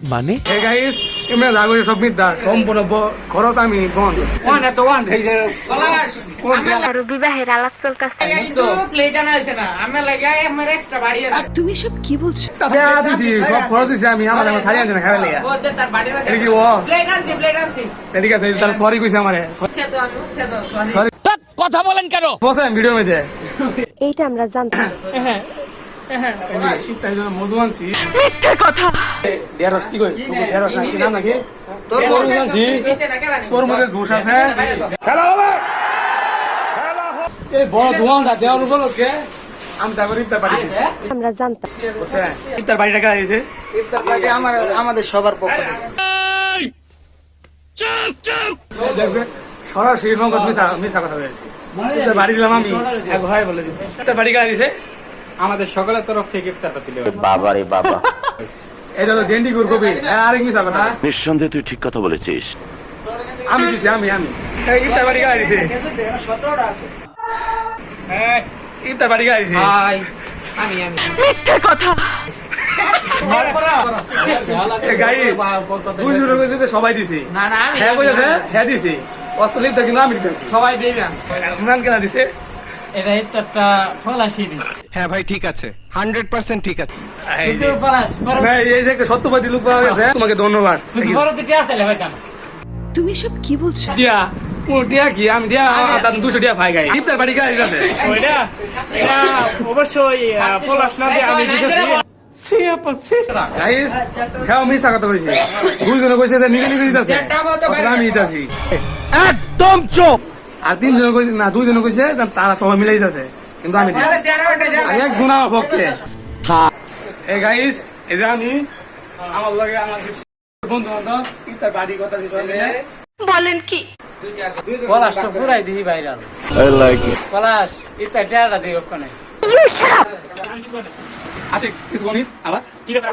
মানে? Hey guys এমনি লাগো সব মিথ্যা সম্পূর্ণ খরচ আমি বন্ধ ওয়ান এত ওয়ান এই যে আরও বিবাহের আলাপ চলতেছে। তুমি সব কি বলছো? টাকা দিছি সব খরচ দিছি আমি আমার আমার খালি আনছে না খাবে লেগে এটা কি ও। ঠিক আছে তাহলে সরি কইছে আমারে। সরি কথা বলেন কেন? বসে ভিডিওর মধ্যে। এইটা আমরা জানতাম। এই বড় দোয়ানটা দেওয়ার উপলক্ষে ইফতার পাঠিয়েছি। আমরা জানতাম। ইফতার বাড়ি টাকা আমাদের সবার পক্ষ দেখবে সরাসরি মিথ্যা কথা বলেছি। বাড়ি দিলাম আমি। এক ভাই বলে দিছে। ইফতার বাড়ি দিছে আমাদের সকলের তরফ থেকে ইফতারটা দিলে বাবারে বাবা এটা তো ডেন্ডি গুর কবি আরেক মিথ্যা কথা নিঃসন্দেহে তুই ঠিক কথা বলেছিস। আমি দিছি আমি আমি। ইফতার বাড়ি দিছে। সতেরোটা আছে হ্যাঁ, ইফতার বাড়ি দিছে। গাইস দুই জনে কইছে যে সবাই দিছে। না না আমি হ্যাঁ কইছে হ্যাঁ দিছে। অস্ট্রেলিয়া কিন্তু আমি দিতেছি। সবাই দেবে ইমরান কেনা দিছে। এটা একটা ফলাশি দিচ্ছে। হ্যাঁ ভাই ঠিক আছে। হান্ড্রেড পার্সেন্ট ঠিক আছে। ফলাশ এই যে সত্যবাদী লোক পাওয়া গেছে তোমাকে ধন্যবাদ। আছে ভাই তুমি সব কি বলছো? টিয়া কোন কি? আমি টিয়া দুশো টিয়া ভাই গাই ইফতার বাড়ি কারা দিছে ওইটা? অবশ্যই পলাশ না দিয়ে আমি হ্যাঁ নিজে নিজে আমি দিতেছি। একদম চোখ আর তিনজনে কইছে না দুইজনে কইছে তারা সবাই মিলে দিতেছে কিন্তু আমি একজন আমার পক্ষে। এই গাইস এই যে আমি আমার লগে আমার বন্ধু বান্ধব ইফতার বাড়ি কথা দিছে বলেন কি? পুরাই দিই ভাইরাল. পলাশ এটা টেরা দিই ওখানে। আসে কিছু বলি আবার? কি ব্যাপার?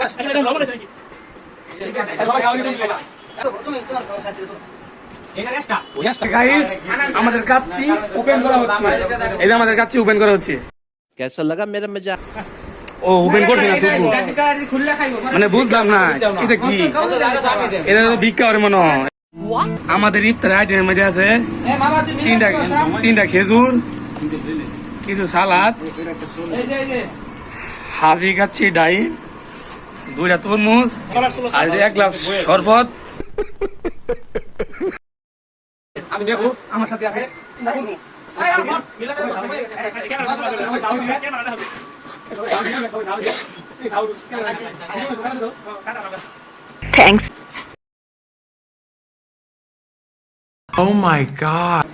আমাদের আমাদের করা হচ্ছে। ও না মানে বুঝলাম না এটা তো মনে আমাদের ইফতার আইটেমের মধ্যে আছে তিনটা তিনটা খেজুর কিছু সালাদ হাজি খাচ্ছি ডাই দুইটা তরমুজ আর এক গ্লাস শরবত। আমি দেখো আমার সাথে আছে। Thanks Oh my god.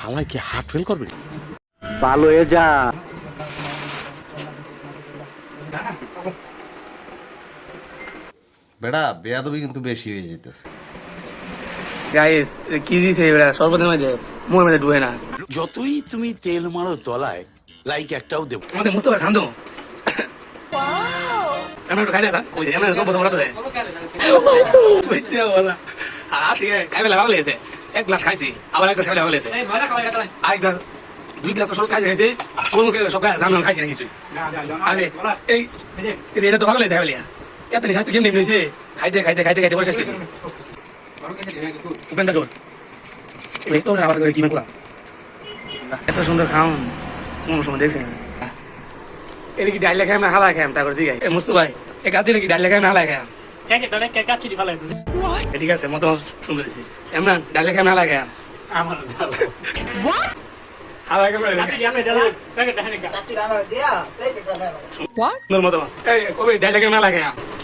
হালাই কি হার্ট ফেল করবে? বেড়া বেয়াদবি কিন্তু বেশি হয়ে যেতেছে গাইস কি দিছে এবার শরবতের মধ্যে মুখের মধ্যে ডুবে না। যতই তুমি তেল মারো তলায় লাইক একটাও দেবো আমাদের মুস্তফা খান তো। আমি একটু খাই দেখা ওই যে সব বসে মরাতে বুঝতে বলা। আর আসি খাইবে লাগা লেগেছে এক গ্লাস খাইছি আবার এক গ্লাস খাইলে লাগা লেগেছে আরেক গ্লাস দুই গ্লাস সব খাইছে খাইছে কোন সব খাই জানো খাইছি না কিছুই আরে এই এই এটা তো ভালো লেগেছে এত খাইছে কেমনি নিয়েছে খাইতে খাইতে খাইতে খাইতে বসে আসছে উপেন্দ্র জোর এই তো আবার করে কি মেকুলা এত সুন্দর খাওন কোন সময় দেখছি এটা কি ডাইলে খাই না হালা খাই তারপর ঠিক আছে মুস্তু ভাই এ কাতি নাকি ডাইলে খাই না হালা খাই ঠিক আছে মতো সুন্দর এমন ডাইলে খাই না হালা খাই আমার হালা খাই কাচ্চি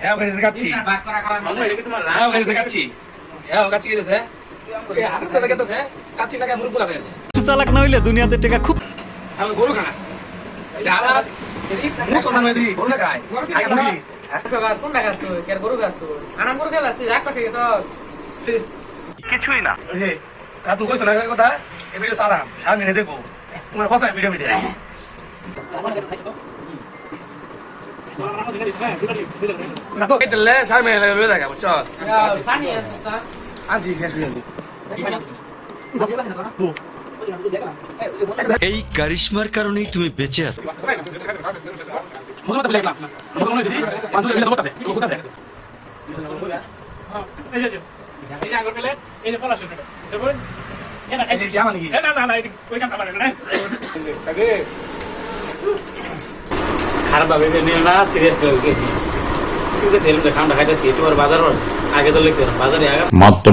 হ্যাঁ খাচ্ছি। হ্যাঁ খাইতেছি খাচ্ছি। হ্যাঁ হাতে কাচ্ছি টাকা চালাক না হইলে দুনিয়াতে টাকা খুব আমি গরু খানা এটা আলাদ মুসলমান হয়ে দিই গরু না খায়। খায় কিছুই না। তুই কইছ না কথা? এই ভিডিও সারাম সামনে দেখব তোমার কথা ভিডিও না দেখা হয়ে কারণেই তুমি বেঁচে আছো মুসলমান প্লেট না মুসলমান দিছি মানুষ এগুলো বলতাছে তো কোথাছে এই যে, এই যে আগর প্লেট, এই যে পলাশ এটা। দেখুন, এটা এই যে খাইছি। জামা নাকি এ, না, না, না, এটা ওইখানটা লাগে না। খারাপ ভাবে না সিরিয়াস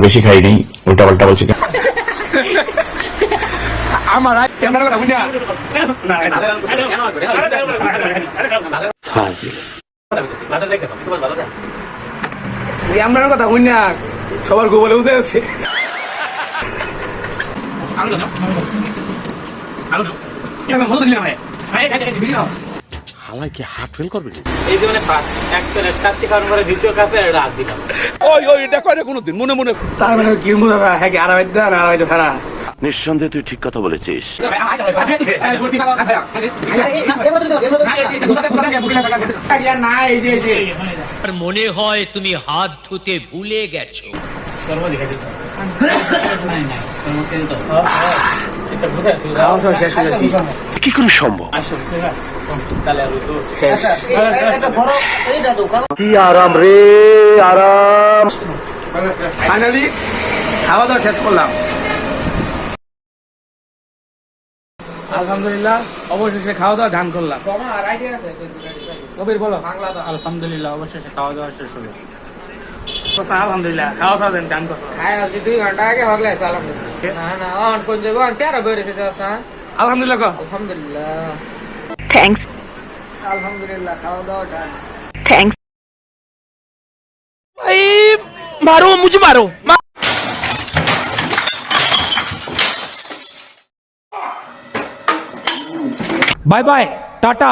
বেশি খাই নেই উল্টা পাল্টা বলছি আমার কথা শুন না সবার গোবলে উঠে আছে আলু দাও দিলাম হালাই কি হার্ট ফেল করবে এই যে মানে ফার্স্ট এক প্লেট কাচ্চি খাওয়ার পরে দ্বিতীয় কাপে এটা হাত দিলাম তার মানে কি মজা হ্যাঁ কি আড়াই দেন আড়াই ছাড়া নিঃসন্দেহে তুই ঠিক কথা বলেছিস। মনে হয় তুমি হাত ধুতে ভুলে গেছো। এটা খাওয়া শেষ হয়ে যাচ্ছি কি করে সম্ভব কি আরাম রে আরাম ফাইনালি খাওয়া দাওয়া শেষ করলাম আলহামদুলিল্লাহ অবশেষে খাওয়া দাওয়া ধান করলাম কবির বলো আলহামদুলিল্লাহ অবশেষে খাওয়া দাওয়া শেষ হলো। কথা আলহামদুলিল্লাহ খাওয়া দাওয়া দেন ধান করছো দুই ঘন্টা আগে হগলে চালাম না না অন কোন যাবো চেহারা বেরিয়েছে আলহামদুলিল্লাহ কো আলহামদুলিল্লাহ থ্যাঙ্কস আলহামদুলিল্লাহ খাওয়া দাওয়া ডান থ্যাঙ্কস मारो मुझे मारो বাই বাই টাটা